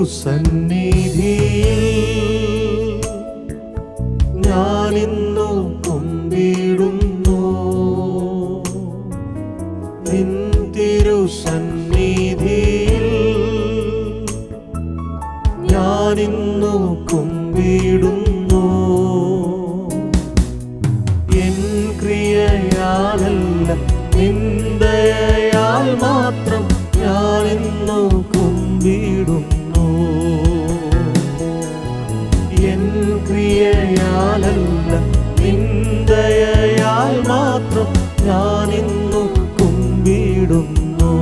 തിരുസന്നിധിയിൽ ഞാനിന്നു എൻ ക്രിയയാലല്ല നിന്ദയാൽ മാത്രം ഞാനിന്നു കുമ്പിടുന്നു.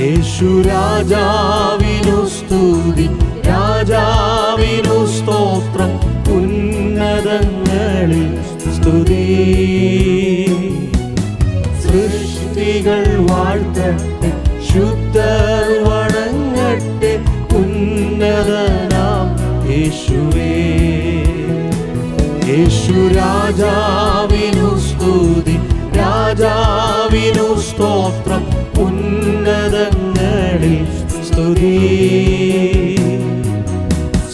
യേശു രാജാവിനു സ്തുതി രാജാവിനു സ്തോത്രം ഉന്നതങ്ങളിൽ സ്തുതി. സൃഷ്ടികൾ യേശുവേ യേശു രാജാവിനു സ്തുതി രാജാവിനു സ്തോത്രം ഉന്നതങ്ങളിൽ സ്തുതി.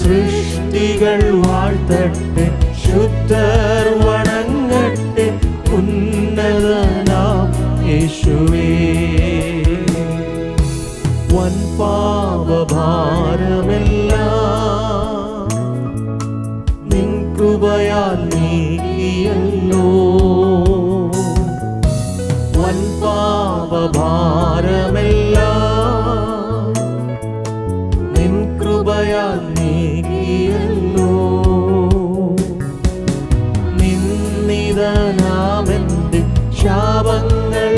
സൃഷ്ടികൾ വാഴ്ത്തട്ടെ ശുദ്ധർ വണങ്ങട്ടെ ഉന്നതനാം യേശുവേ. വൻ പാപഭാരമെല്ലാം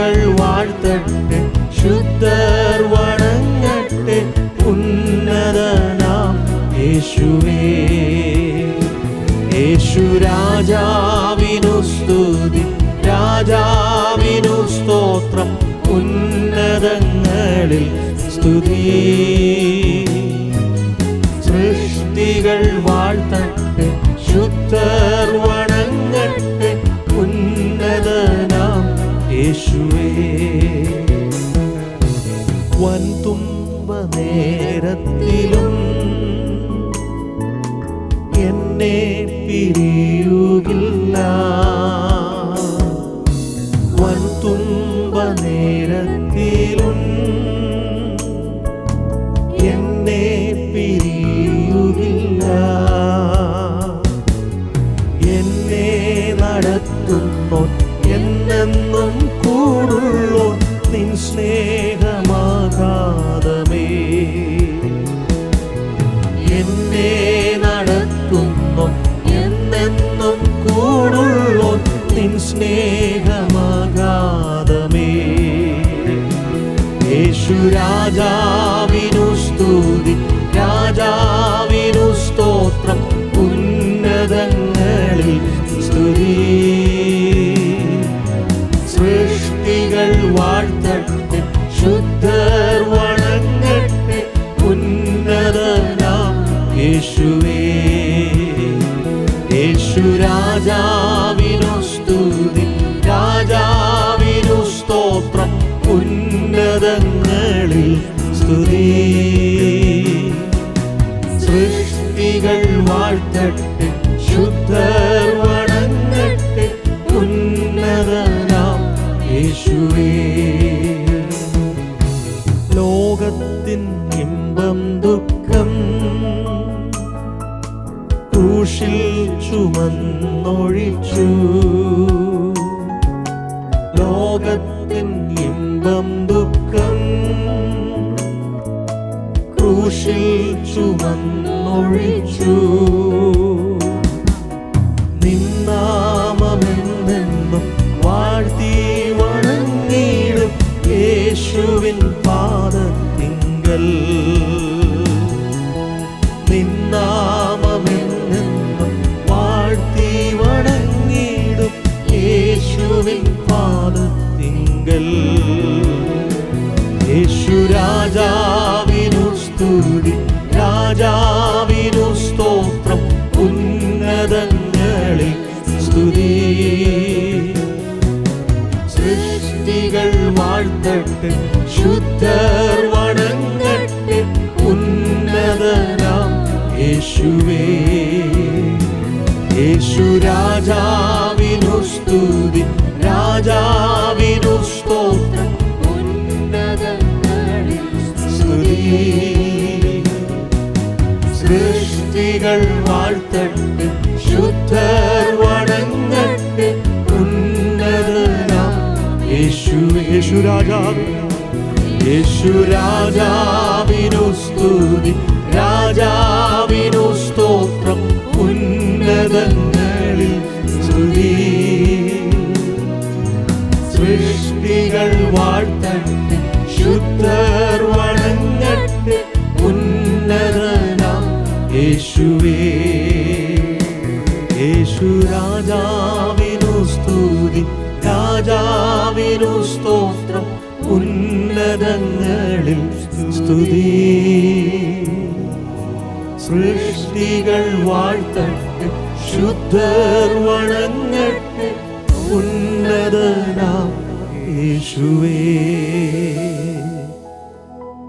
സൃഷ്ടികൾ വാഴ്ത്തട്ടെ ശുദ്ധർ വണങ്ങട്ടെ ഉന്നതനാം യേശുവേ. യേശു രാജാവിനു സ്തുതി രാജാവിനു സ്തോത്രം ഉന്നതങ്ങളിൽ സ്തുതി. സൃഷ്ടികൾ വാഴ്ത്തട്ടെ എന്നെ പിരിയുകില്ല. യേശു രാജാവിനു സ്തുതി രാജാവിനു സ്തോത്രം ഉന്നതങ്ങളിൽ സ്തുതി. സൃഷ്ടികൾ വാഴ്ത്തട്ടെ ശുദ്ധർ വണങ്ങട്ടെ ഉന്നതനാം യേശുവേ. യേശു രാജാവിനു സ്തുതി രാജാവിനു സ്തോത്രം ഉന്നതങ്ങളിൽ ലോകത്തിൻ ഇമ്പം ദുഃഖം. ക്രൂശിൽ ചുമന്നൊഴിച്ചു നിന്നാമെന്നെന്നും വാഴ്ത്തി വണങ്ങിടും യേശുവിൻ പാ പാദത്തിങ്കൽ യേശു രാജാവിനു സ്തുതി രാജാവിനു സ്തോത്രം ഉന്നതങ്ങളിൽ സ്തുതി. സൃഷ്ടികൾ വാഴ്ത്തട്ടെ ശുദ്ധർ വണങ്ങട്ടെ ഉന്നതനാം യേശുവേ. യേശു രാജാവിനു സ്തുതി രാജാവിനു സ്തോത്രം. ഉന്നതങ്ങളിൽ സ്തുതി. സൃഷ്ടികൾ വാഴ്ത്തട്ടെ ശുദ്ധർ വണങ്ങട്ടെ. ഉന്നതനാം യേശു യേശു രാജാവ്. യേശു രാജാവിനു സ്തുതി. രാജാവിനു യേശുവേ യേശു രാജാവിനു സ്തുതി രാജാവിനു സ്തോത്രം ഉന്നതങ്ങളിൽ സ്തുതി. സൃഷ്ടികൾ വാഴ്ത്തട്ടെ ശുദ്ധർ വണങ്ങട്ടെ ഉന്നതനാം യേശുവേ.